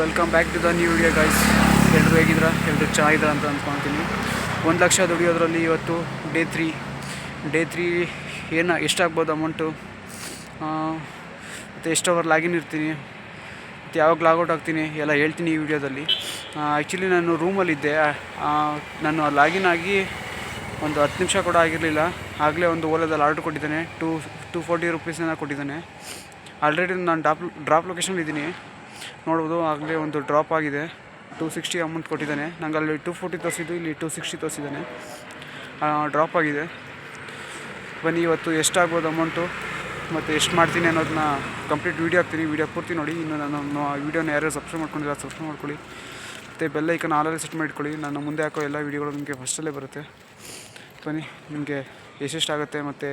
Welcome back to the new video guys ಎಲ್ಲರೂ ಹೇಗಿದ್ರ ಎಲ್ಲರೂ ಚೆನ್ನಾಗಿದ್ರ ಅಂತ ಅಂದ್ಕೊಳ್ತೀನಿ ಒಂದು ಲಕ್ಷ ದುಡಿಯೋದ್ರಲ್ಲಿ ಇವತ್ತು ಡೇ ತ್ರೀ ಡೇ ತ್ರೀ ಏನು ಎಷ್ಟಾಗ್ಬೋದು ಅಮೌಂಟು ಮತ್ತು ಎಷ್ಟು ಅವರ್ ಲಾಗಿನ್ ಇರ್ತೀನಿ. ಮತ್ತು ಯಾವಾಗ ಲಾಗೌಟ್ ಆಗ್ತೀನಿ ಎಲ್ಲ ಹೇಳ್ತೀನಿ ಈ ವಿಡಿಯೋದಲ್ಲಿ ಆ್ಯಕ್ಚುಲಿ ನಾನು ರೂಮಲ್ಲಿದ್ದೆ ನಾನು ಲಾಗಿನ್ ಆಗಿ ಒಂದು ಹತ್ತು ನಿಮಿಷ ಕೂಡ ಆಗಿರಲಿಲ್ಲ. ಆಗಲೇ ಒಂದು ಓಲಾದಲ್ಲಿ ಆರ್ಡ್ರ್ ಕೊಟ್ಟಿದ್ದಾನೆ. ಟೂ ಟೂ ಫೋರ್ಟಿ ರುಪೀಸ್ನ ಕೊಟ್ಟಿದ್ದಾನೆ. ಆಲ್ರೆಡಿ ನಾನು ಡ್ರಾಪ್ ಡ್ರಾಪ್ ಲೊಕೇಶನ್ ಇದ್ದೀನಿ. ನೋಡ್ಬೋದು, ಆಗಲೇ ಒಂದು ಡ್ರಾಪ್ ಆಗಿದೆ. ಟೂ ಸಿಕ್ಸ್ಟಿ ಅಮೌಂಟ್ ಕೊಟ್ಟಿದ್ದಾನೆ. ನಂಗೆ ಅಲ್ಲಿ ಟೂ ಫೋರ್ಟಿ ತೋರಿಸಿದ್ದು, ಇಲ್ಲಿ ಟೂ ಸಿಕ್ಸ್ಟಿ ತೋರಿಸಿದ್ದಾನೆ. ಡ್ರಾಪ್ ಆಗಿದೆ. ಬನ್ನಿ, ಇವತ್ತು ಎಷ್ಟಾಗ್ಬೋದು ಅಮೌಂಟು ಮತ್ತು ಎಷ್ಟು ಮಾಡ್ತೀನಿ ಅನ್ನೋದನ್ನ ಕಂಪ್ಲೀಟ್ ವೀಡಿಯೋ ಹಾಕ್ತೀನಿ. ವೀಡಿಯೋ ಪೂರ್ತಿ ನೋಡಿ. ಇನ್ನು ನಾನು ವೀಡಿಯೋನ ಯಾರ್ಯಾರು ಸಬ್ಸ್ಕ್ರೈಬ್ ಮಾಡ್ಕೊಂಡಿಲ್ಲ ಸಬ್ಸ್ಕ್ರೈಬ್ ಮಾಡ್ಕೊಳ್ಳಿ. ಮತ್ತು ಬೆಲ್ಲ ಐಕನ್ ಆಲಲ್ಲಿ ಸೆಟ್ ಮಾಡಿಟ್ಕೊಳ್ಳಿ. ನಾನು ಮುಂದೆ ಹಾಕೋ ಎಲ್ಲ ವೀಡಿಯೋಗಳು ನಿಮಗೆ ಫಸ್ಟಲ್ಲೇ ಬರುತ್ತೆ. ಬನ್ನಿ, ನಿಮಗೆ ಎಷ್ಟೆಷ್ಟಾಗುತ್ತೆ ಮತ್ತು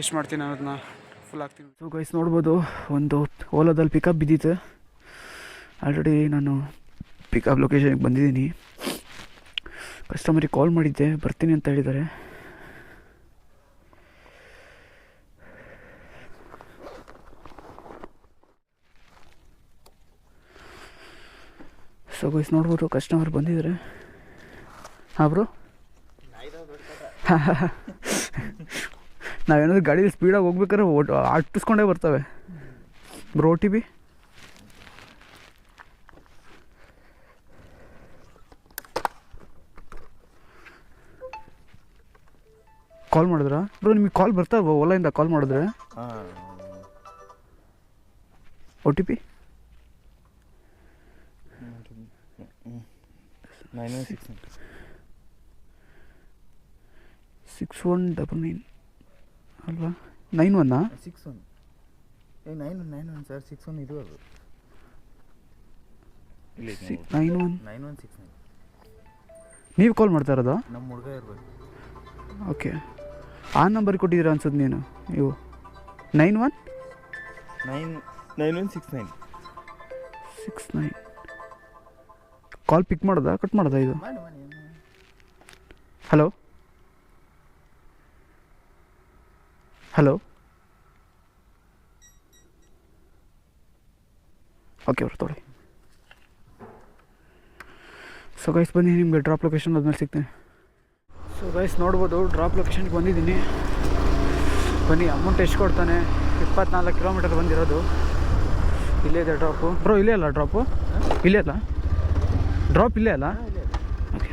ಎಷ್ಟು ಮಾಡ್ತೀನಿ ಅನ್ನೋದನ್ನ ಫುಲ್ ಹಾಕ್ತೀನಿ ಸೊ ಗೈಸ್ ನೋಡ್ಬೋದು ಒಂದು ಓಲಾದಲ್ಲಿ ಪಿಕಪ್ ಬಿದ್ದಿತ್ತು. ಆಲ್ರೆಡಿ ನಾನು ಪಿಕಪ್ ಲೊಕೇಶನ್ಗೆ ಬಂದಿದ್ದೀನಿ. ಕಸ್ಟಮರಿಗೆ ಕಾಲ್ ಮಾಡಿದ್ದೆ ಬರ್ತೀನಿ ಅಂತ ಹೇಳಿದ್ದಾರೆ. ಸೊ ಗೈಸ್ ನೋಡ್ಬೋದು ಕಸ್ಟಮರ್ ಬಂದಿದ್ದಾರೆ. ಹಾಂ ಬ್ರೋ ನಾವೇನಾದ್ರೂ ಗಾಡೀಲಿ ಸ್ಪೀಡಾಗಿ ಹೋಗ್ಬೇಕಾದ್ರೆ ಓಟ್ ಅಟ್ಟಿಸ್ಕೊಂಡೇ ಬರ್ತವೆ. ಬ್ರೋ ಟಿ ಬಿ ಕಾಲ್ ಮಾಡಿದ್ರಾ? ಬ್ರೋ ನಿಮಗೆ ಕಾಲ್ ಬರ್ತಾ ಬರ್ತಾವ ಓಲಾಯಿಂದ ಕಾಲ್ ಮಾಡಿದ್ರೆ? ಓ O T P six one double nine ಅಲ್ವಾ? ನೈನ್ ಒನ್ನಾ ಸಿಕ್ಸ್ ಒನ್ ಏ nine one nine one sir six one ಇದು ಅದು. ಇಲ್ಲಿ nine one nine one six nine ನೀವು ಕಾಲ್ ಮಾಡ್ತಾ ಇರೋದು? ನಮ್ಮ ಹುಡುಗ ಇರ್ಬೋದು ಓಕೆ ಆ ನಂಬರ್ ಕೊಟ್ಟಿದ್ದೀರಾ ಅನ್ಸುತ್ತೆ ನೀನು ನೀವು? Nine one nine nine one six nine six nine call pick ಮಾಡೋದಾ? ಕಟ್ ಮಾಡೋದಾ ಇದು? Hello hello? ಓಕೆ ಅವ್ರು ತೊಗೊಳ್ಳಿ. ಸೊ ಗೈಸ್ ಬನ್ನಿ ನಿಮಗೆ ಡ್ರಾಪ್ ಲೊಕೇಶನ್ ಆದ್ಮೇಲೆ ಸಿಗ್ತೇನೆ. ಸೊ ಗೈಸ್ ನೋಡ್ಬೋದು ಡ್ರಾಪ್ ಲೊಕೇಶನ್ಗೆ ಬಂದಿದ್ದೀನಿ. ಬನ್ನಿ ಅಮೌಂಟ್ ಎಷ್ಟು ಕೊಡ್ತಾನೆ? ಇಪ್ಪತ್ನಾಲ್ಕು ಕಿಲೋಮೀಟರ್ ಬಂದಿರೋದು. ಇಲ್ಲೇ ಇದೆ ಡ್ರಾಪು ಬ್ರೋ ಇಲ್ಲೇ ಅಲ್ಲ ಡ್ರಾಪು ಇಲ್ಲೇ ಅಲ್ಲ? ಡ್ರಾಪ್ ಇಲ್ಲೇ ಅಲ್ಲ? ಓಕೆ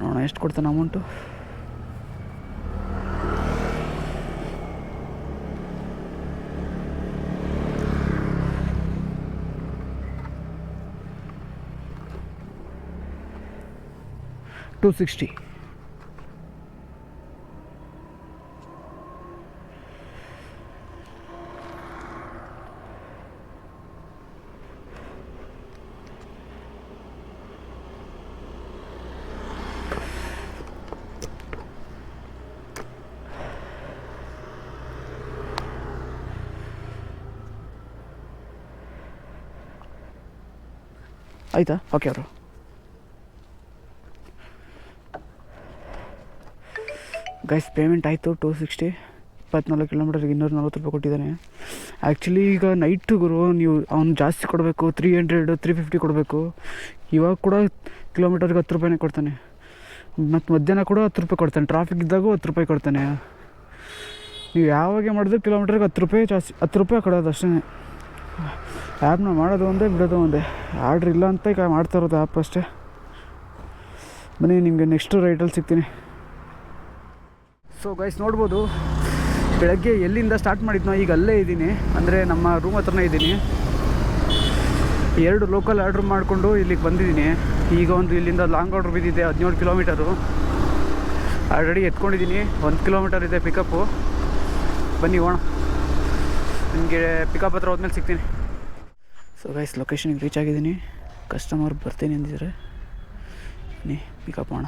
ನೋಡೋಣ ಎಷ್ಟು ಕೊಡ್ತಾನೆ ಅಮೌಂಟು ಟೂ ಸಿಕ್ಸ್ಟಿ ಆಯಿತಾ ಓಕೆ ಅವರು ಗೈಸ್ ಪೇಮೆಂಟ್ ಆಯಿತು ಟೂ ಸಿಕ್ಸ್ಟಿ ಇಪ್ಪತ್ನಾಲ್ಕು ಕಿಲೋಮೀಟರ್ಗೆ ಇನ್ನೂರ ನಲ್ವತ್ತು ರೂಪಾಯಿ ಕೊಟ್ಟಿದ್ದಾನೆ. ಆ್ಯಕ್ಚುಲಿ ಈಗ ನೈಟ್ ಗುರು, ನೀವು ಅವ್ನು ಜಾಸ್ತಿ ಕೊಡಬೇಕು ತ್ರೀ ಹಂಡ್ರೆಡ್ ತ್ರೀ ಫಿಫ್ಟಿ ಕೊಡಬೇಕು. ಇವಾಗ ಕೂಡ ಕಿಲೋಮೀಟರ್ಗೆ ಹತ್ತು ರೂಪಾಯಿನೇ ಕೊಡ್ತಾನೆ. ಮತ್ತು ಮಧ್ಯಾಹ್ನ ಕೂಡ ಹತ್ತು ರೂಪಾಯಿ ಕೊಡ್ತಾನೆ. ಟ್ರಾಫಿಕ್ ಇದ್ದಾಗೂ ಹತ್ತು ರೂಪಾಯಿ ಕೊಡ್ತಾನೆ. ನೀವು ಯಾವಾಗ ಮಾಡಿದ್ರು ಕಿಲೋಮೀಟರ್ಗೆ ಹತ್ತು ರೂಪಾಯಿ ಜಾಸ್ತಿ, ಹತ್ತು ರೂಪಾಯಿ ಕೊಡೋದು ಅಷ್ಟೇ. ಆ್ಯಪ್ನ ಮಾಡೋದು ಒಂದೇ, ಬಿಡೋದು ಒಂದೇ. ಆರ್ಡ್ರ್ ಇಲ್ಲ ಅಂತ ಈಗ ಮಾಡ್ತಾ ಇರೋದು ಆ್ಯಪ್ ಅಷ್ಟೇ. ಬನ್ನಿ, ನಿಮಗೆ ನೆಕ್ಸ್ಟು ರೈಟಲ್ಲಿ ಸಿಗ್ತೀನಿ. ಸೊ ಗೈಸ್ ನೋಡ್ಬೋದು. ಬೆಳಗ್ಗೆ ಎಲ್ಲಿಂದ ಸ್ಟಾರ್ಟ್ ಮಾಡಿದ್ನೋ, ಈಗ ಅಲ್ಲೇ ಇದ್ದೀನಿ. ಅಂದರೆ ನಮ್ಮ ರೂಮ್ ಹತ್ರನೇ ಇದ್ದೀನಿ. ಎರಡು ಲೋಕಲ್ ಆರ್ಡ್ರ್ ಮಾಡಿಕೊಂಡು ಇಲ್ಲಿಗೆ ಬಂದಿದ್ದೀನಿ. ಈಗ ಒಂದು ಇಲ್ಲಿಂದ ಲಾಂಗ್ ಆರ್ಡ್ರ್ ಬಿದ್ದಿದೆ, ಹದಿನೇಳು ಕಿಲೋಮೀಟರು ಆಲ್ರೆಡಿ ಎತ್ಕೊಂಡಿದ್ದೀನಿ. ಒಂದು ಕಿಲೋಮೀಟರ್ ಇದೆ ಪಿಕಪ್ಪು ಬನ್ನಿ ಹೋಣ ನಿಮಗೆ ಪಿಕಪ್ ಹತ್ರ ಹೋದ್ಮೇಲೆ ಸಿಗ್ತೀನಿ. ಸೊ ಗೈಸ್ ಲೊಕೇಶನ್ಗೆ ರೀಚ್ ಆಗಿದ್ದೀನಿ. ಕಸ್ಟಮರ್ ಬರ್ತೀನಿ ಅಂದಿದ್ದಾರೆ ಬನ್ನಿ ಪಿಕಪ್ ಮಾಡೋಣ.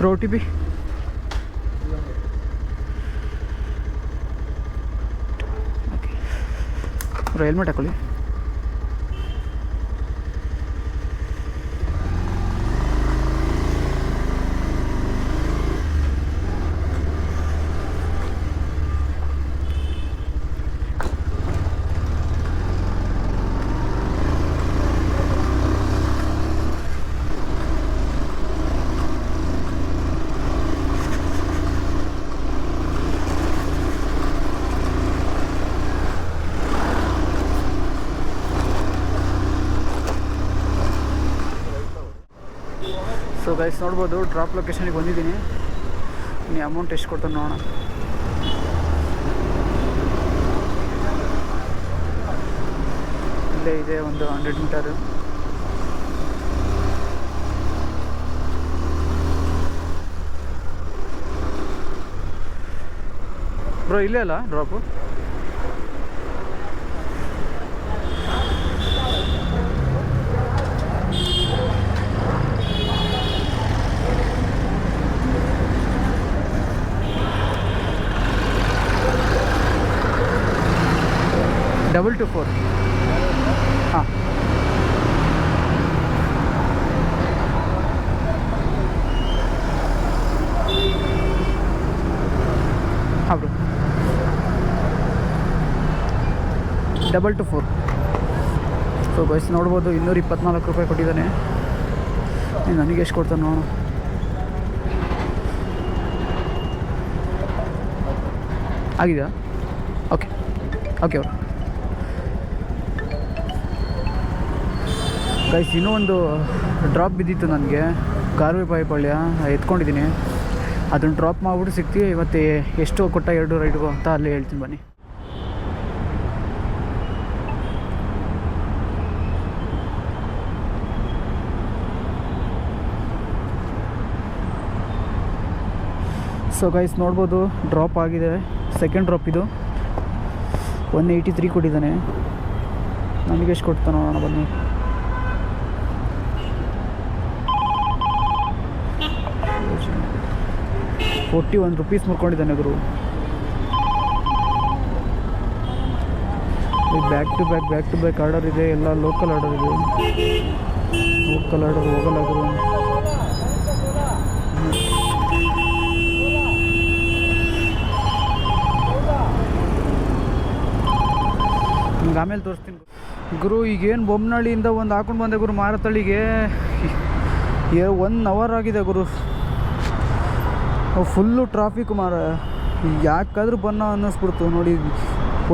प्रो टी पी हेल्मेट टाकले। ಗೈಸ್ ನೋಡ್ಬೋದು ಡ್ರಾಪ್ ಲೊಕೇಶನಿಗೆ ಬಂದಿದ್ದೀನಿ. ನೀ ಅಮೌಂಟ್ ಎಷ್ಟು ಕೊಡ್ತಾನೆ ನೋಡೋಣ. ಇಲ್ಲೇ ಇದೆ ಒಂದು ಹಂಡ್ರೆಡ್ ಮೀಟರ್ ಬ್ರೋ ಇಲ್ಲೇ ಅಲ್ಲ ಡ್ರಾಪು ಡಬಲ್ ಟು ಫೋರ್. ಹಾಂ. ಹಾಂ bro. Double two four. So bus ನೋಡ್ಬೋದು ಇನ್ನೂರ ಇಪ್ಪತ್ನಾಲ್ಕು ರೂಪಾಯಿ ಕೊಟ್ಟಿದ್ದಾನೆ. ನೀನು ನನಗೆ ಎಷ್ಟು ಕೊಡ್ತಾನೆ. ನೋಡೋಣ ಆಗಿದೆಯಾ? ಓಕೆ ಓಕೆ ಅವ್ರು ಗೈಸ್ ಇನ್ನೂ ಒಂದು ಡ್ರಾಪ್ ಬಿದ್ದಿತ್ತು ನನಗೆ. ಕಾರುವೆ ಪಳ್ಯ ಎತ್ಕೊಂಡಿದ್ದೀನಿ. ಅದನ್ನು ಡ್ರಾಪ್ ಮಾಡಿಬಿಟ್ಟು ಸಿಗ್ತೀವಿ. ಇವತ್ತು ಎಷ್ಟು ಕೊಟ್ಟ ಎರಡು ರೈಡ್ಗು ಅಂತ ಅಲ್ಲೇ ಹೇಳ್ತೀನಿ ಬನ್ನಿ. ಸೊ ಗೈಸ್ ನೋಡ್ಬೋದು ಡ್ರಾಪ್ ಆಗಿದೆ. ಸೆಕೆಂಡ್ ಡ್ರಾಪ್ ಇದು. ಒನ್ ಏಯ್ಟಿ ತ್ರೀ ಕೊಟ್ಟಿದ್ದಾನೆ. ನನಗೆ ಎಷ್ಟು ಕೊಡ್ತಾನೋ ಬನ್ನಿ. ಫೋರ್ಟಿ ಒನ್ ರುಪೀಸ್ ಮುರ್ಕೊಂಡಿದ್ದಾನೆ ಗುರು. Back to back back to back order ಇದೆ. ಎಲ್ಲ ಲೋಕಲ್ ಆರ್ಡರ್ ಇದೆ. ಲೋಕಲ್ ಆರ್ಡರ್ ಹೋಗಲ್ಲ ಗುರು. ನಿಮ್ಗೆ ಆಮೇಲೆ ತೋರಿಸ್ತೀನಿ ಗುರು. ಈಗೇನು ಬೊಮ್ಮನಹಳ್ಳಿಯಿಂದ ಒಂದು ಹಾಕೊಂಡು ಬಂದೆ ಗುರು ಮಾರತಳ್ಳಿಗೆ. ಒನ್ ಅವರ್ ಆಗಿದೆ ಗುರು. ಫುಲ್ಲು ಟ್ರಾಫಿಕ್ ಮಾರ. ಯಾಕಾದರೂ ಬನ್ನ ಅನ್ನಿಸ್ಬಿಡ್ತು. ನೋಡಿ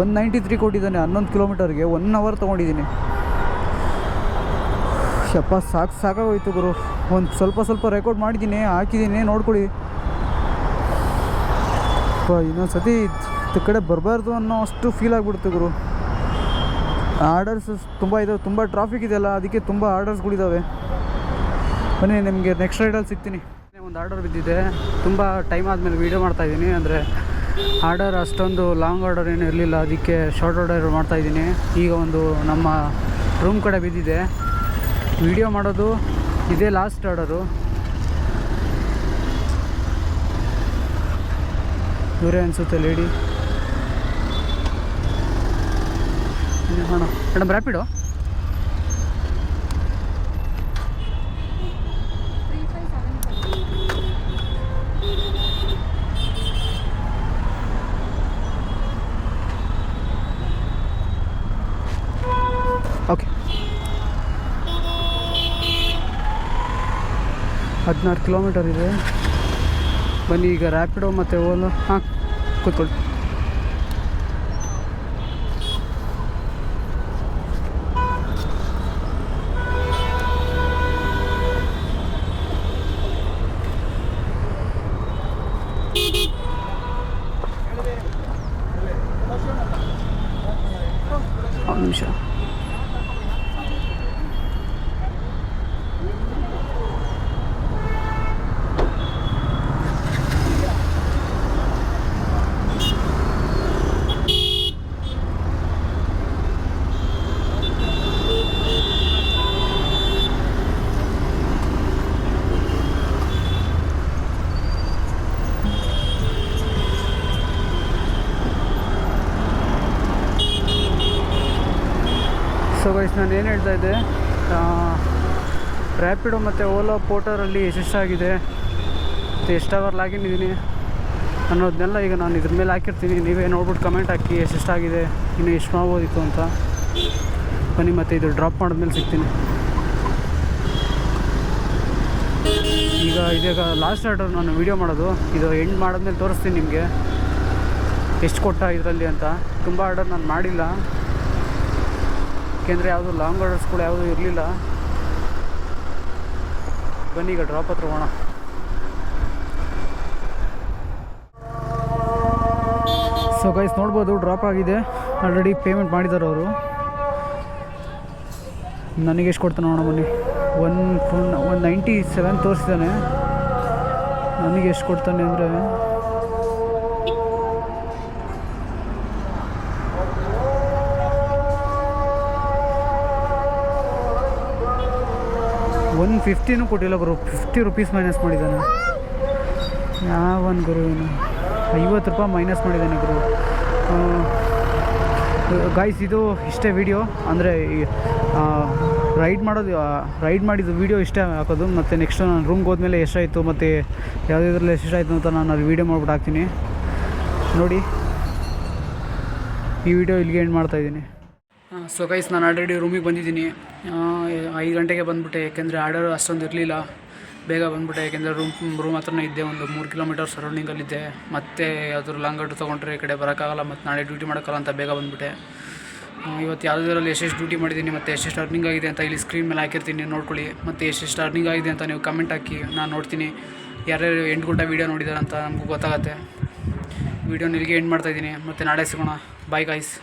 ಒನ್ ನೈಂಟಿ ತ್ರೀ ಕೊಟ್ಟಿದ್ದಾನೆ, ಹನ್ನೊಂದು ಕಿಲೋಮೀಟರ್ಗೆ ಒನ್ ಅವರ್ ತೊಗೊಂಡಿದ್ದೀನಿ. ಶಪ್ಪ ಸಾಕು ಸಾಕಾಗೋಯ್ತು ಗುರು. ಒಂದು ಸ್ವಲ್ಪ ಸ್ವಲ್ಪ ರೆಕಾರ್ಡ್ ಮಾಡಿದ್ದೀನಿ, ಹಾಕಿದ್ದೀನಿ, ನೋಡ್ಕೊಳ್ಳಿ. ಇನ್ನೊಂದು ಸತಿ ಕಡೆ ಬರಬಾರ್ದು ಅನ್ನೋ ಅಷ್ಟು ಫೀಲ್ ಆಗಿಬಿಡ್ತು ಗುರು. ಆರ್ಡರ್ಸ್ ತುಂಬ ಇದಾವೆ, ತುಂಬ ಟ್ರಾಫಿಕ್ ಇದೆಯಲ್ಲ, ಅದಕ್ಕೆ ತುಂಬ ಆರ್ಡರ್ಸ್ಗಳಿದ್ದಾವೆ ಬನ್ನಿ, ನಿಮಗೆ ನೆಕ್ಸ್ಟ್ ರೈಡಲ್ಲಿ ಸಿಗ್ತೀನಿ. ಒಂದು ಆರ್ಡರ್ ಬಿದ್ದಿದೆ. ತುಂಬ ಟೈಮ್ ಆದಮೇಲೆ ವೀಡಿಯೋ ಮಾಡ್ತಾಯಿದ್ದೀನಿ ಅಂದರೆ ಆರ್ಡರ್ ಅಷ್ಟೊಂದು ಲಾಂಗ್ ಆರ್ಡರ್ ಏನೂ ಇರಲಿಲ್ಲ. ಅದಕ್ಕೆ ಶಾರ್ಟ್ ಆರ್ಡರ್ ಮಾಡ್ತಾಯಿದ್ದೀನಿ ಈಗ ಒಂದು ನಮ್ಮ ರೂಮ್ ಕಡೆ ಬಿದ್ದಿದೆ. ವೀಡಿಯೋ ಮಾಡೋದು ಇದೇ ಲಾಸ್ಟ್ ಆರ್ಡರು ಇವರೇ ಅನಿಸುತ್ತೆ ಲೇಡಿ ಮೇಡಮ್ ರ್ಯಾಪಿಡು ಓಕೆ. ಹದಿನಾರು ಕಿಲೋಮೀಟರ್ ಇದೆ. ಬನ್ನಿ ಈಗ ರ್ಯಾಪಿಡೋ ಮತ್ತು ಓಲೋ ಹಾಂ ಕೂತ್ಕೊಳ್ಳಿ. ನಾನು ಏನು ಹೇಳ್ತಾ ಇದ್ದೆ ರ್ಯಾಪಿಡೋ ಮತ್ತು ಓಲೋ ಪೋಟರಲ್ಲಿ ಎಷ್ಟೆಷ್ಟಾಗಿದೆ ಮತ್ತು ಎಷ್ಟು ಅವರ್ ಲಾಗಿನ್ ಇದ್ದೀನಿ ಅನ್ನೋದನ್ನೆಲ್ಲ ಈಗ ನಾನು ಇದ್ರ ಮೇಲೆ ಹಾಕಿರ್ತೀನಿ. ನೀವೇ ನೋಡ್ಬಿಟ್ಟು ಕಮೆಂಟ್ ಹಾಕಿ ಎಷ್ಟೆಷ್ಟಾಗಿದೆ ಇನ್ನು ಎಷ್ಟು ಮಾಡ್ಬೋದಿತ್ತು ಅಂತ. ಬನ್ನಿ, ಮತ್ತು ಇದು ಡ್ರಾಪ್ ಮಾಡಿದ್ಮೇಲೆ ಸಿಗ್ತೀನಿ. ಈಗ ಇದೀಗ ಲಾಸ್ಟ್ ಆರ್ಡರ್ ನಾನು ವೀಡಿಯೋ ಮಾಡೋದು. ಇದು ಎಂಡ್ ಮಾಡಿದ್ಮೇಲೆ ತೋರಿಸ್ತೀನಿ ನಿಮಗೆ. ಎಷ್ಟು ಕೊಟ್ಟ ಇದರಲ್ಲಿ ಅಂತ. ತುಂಬ ಆರ್ಡರ್ ನಾನು ಮಾಡಿಲ್ಲ. ಏಕೆಂದರೆ ಯಾವುದು ಲಾಂಗ್ ಆರ್ಡರ್ಸ್ಗಳು ಯಾವುದೂ ಇರಲಿಲ್ಲ. ಬನ್ನಿ ಈಗ ಡ್ರಾಪ್ ಹತ್ರ ಹೋಗೋಣ. ಸೊ ಗೈಸ್ ನೋಡ್ಬೋದು ಡ್ರಾಪ್ ಆಗಿದೆ. ಆಲ್ರೆಡಿ ಪೇಮೆಂಟ್ ಮಾಡಿದ್ದಾರೆ ಅವರು. ನನಗೆ ಎಷ್ಟು ಕೊಡ್ತಾನೆ ನೋಡೋಣ ಬನ್ನಿ. One full one ninety seven ತೋರಿಸಿದ್ದಾನೆ. ನನಗೆ ಎಷ್ಟು ಕೊಡ್ತಾನೆ ಅಂದರೆ ಒನ್ ಫಿಫ್ಟಿನೂ ಕೊಟ್ಟಿಲ್ಲ ಗುರು. ಫಿಫ್ಟಿ ರುಪೀಸ್ ಮೈನಸ್ ಮಾಡಿದ್ದಾನೆ. ಯಾವನ್ ಗುರು ಏನು ಐವತ್ತು ರೂಪಾಯಿ ಮೈನಸ್ ಮಾಡಿದ್ದಾನೆ ಗುರು. ಗಾಯ್ಸ್ ಇದು ಇಷ್ಟೇ ವಿಡಿಯೋ ಅಂದರೆ ರೈಡ್ ಮಾಡೋದು ರೈಡ್ ಮಾಡಿದ್ದು ವೀಡಿಯೋ ಇಷ್ಟೇ ಹಾಕೋದು. ಮತ್ತು ನೆಕ್ಸ್ಟ್ ನಾನು ರೂಮ್ಗೆ ಹೋದ್ಮೇಲೆ ಎಷ್ಟಾಯಿತು, ಮತ್ತು ಯಾವುದ್ರಲ್ಲಿ ಎಷ್ಟಾಯಿತು ಅಂತ ನಾನು ಅಲ್ಲಿ ವೀಡಿಯೋ ಮಾಡ್ಬಿಟ್ಟು ಹಾಕ್ತೀನಿ. ನೋಡಿ. ಈ ವಿಡಿಯೋ ಇಲ್ಲಿಗೆ ಎಂಡ್ ಮಾಡ್ತಾಯಿದ್ದೀನಿ ಸೊ ಗೈಸ್ ನಾನು ಆಲ್ರೆಡಿ ರೂಮಿಗೆ ಬಂದಿದ್ದೀನಿ. ಐದು ಗಂಟೆಗೆ ಬಂದುಬಿಟ್ಟೆ, ಯಾಕೆಂದರೆ ಆರ್ಡರ್ ಅಷ್ಟೊಂದು ಇರಲಿಲ್ಲ. ಬೇಗ ಬಂದುಬಿಟ್ಟೆ, ಯಾಕೆಂದರೆ ರೂಮ್ ರೂಮ್ ಹತ್ರನೇ ಇದ್ದೆ, ಒಂದು ಮೂರು ಕಿಲೋಮೀಟರ್ ಸರೌಂಡಿಂಗಲ್ಲಿದ್ದೆ ಮತ್ತೆ ಯಾವ್ದಾದ್ರು ಲಾಂಗ್ ಅಡ್ ತೊಗೊಂಡ್ರೆ ಈ ಕಡೆ ಬರೋಕ್ಕಾಗಲ್ಲ, ಮತ್ತು ನಾಳೆ ಡ್ಯೂಟಿ ಮಾಡೋಕ್ಕಲ್ಲ ಅಂತ ಬೇಗ ಬಂದುಬಿಟ್ಟೆ. ಇವತ್ತು ಯಾವುದರಲ್ಲಿ ಎಷ್ಟೆಷ್ಟು ಡ್ಯೂಟಿ ಮಾಡಿದ್ದೀನಿ, ಮತ್ತು ಎಷ್ಟೆಷ್ಟು ಅರ್ನಿಂಗ್ ಆಗಿದೆ ಅಂತ ಇಲ್ಲಿ ಸ್ಕ್ರೀನ್ ಮೇಲೆ ಹಾಕಿರ್ತೀನಿ, ನೋಡ್ಕೊಳ್ಳಿ. ಮತ್ತು ಎಷ್ಟೆಷ್ಟು ಅರ್ನಿಂಗ್ ಆಗಿದೆ ಅಂತ ನೀವು ಕಮೆಂಟ್ ಹಾಕಿ, ನಾನು ನೋಡ್ತೀನಿ. ಯಾರ್ಯಾರು ಎಂಟು ಗಂಟೆ ವೀಡಿಯೋ ನೋಡಿದ್ದಾರೆ ಅಂತ ನಮಗೂ ಗೊತ್ತಾಗತ್ತೆ. ವೀಡಿಯೋನ ಇಲ್ಲಿಗೆ ಎಂಡ್ ಮಾಡ್ತಾಯಿದ್ದೀನಿ ಮತ್ತು ನಾಳೆ ಸಿಗೋಣ. Bye guys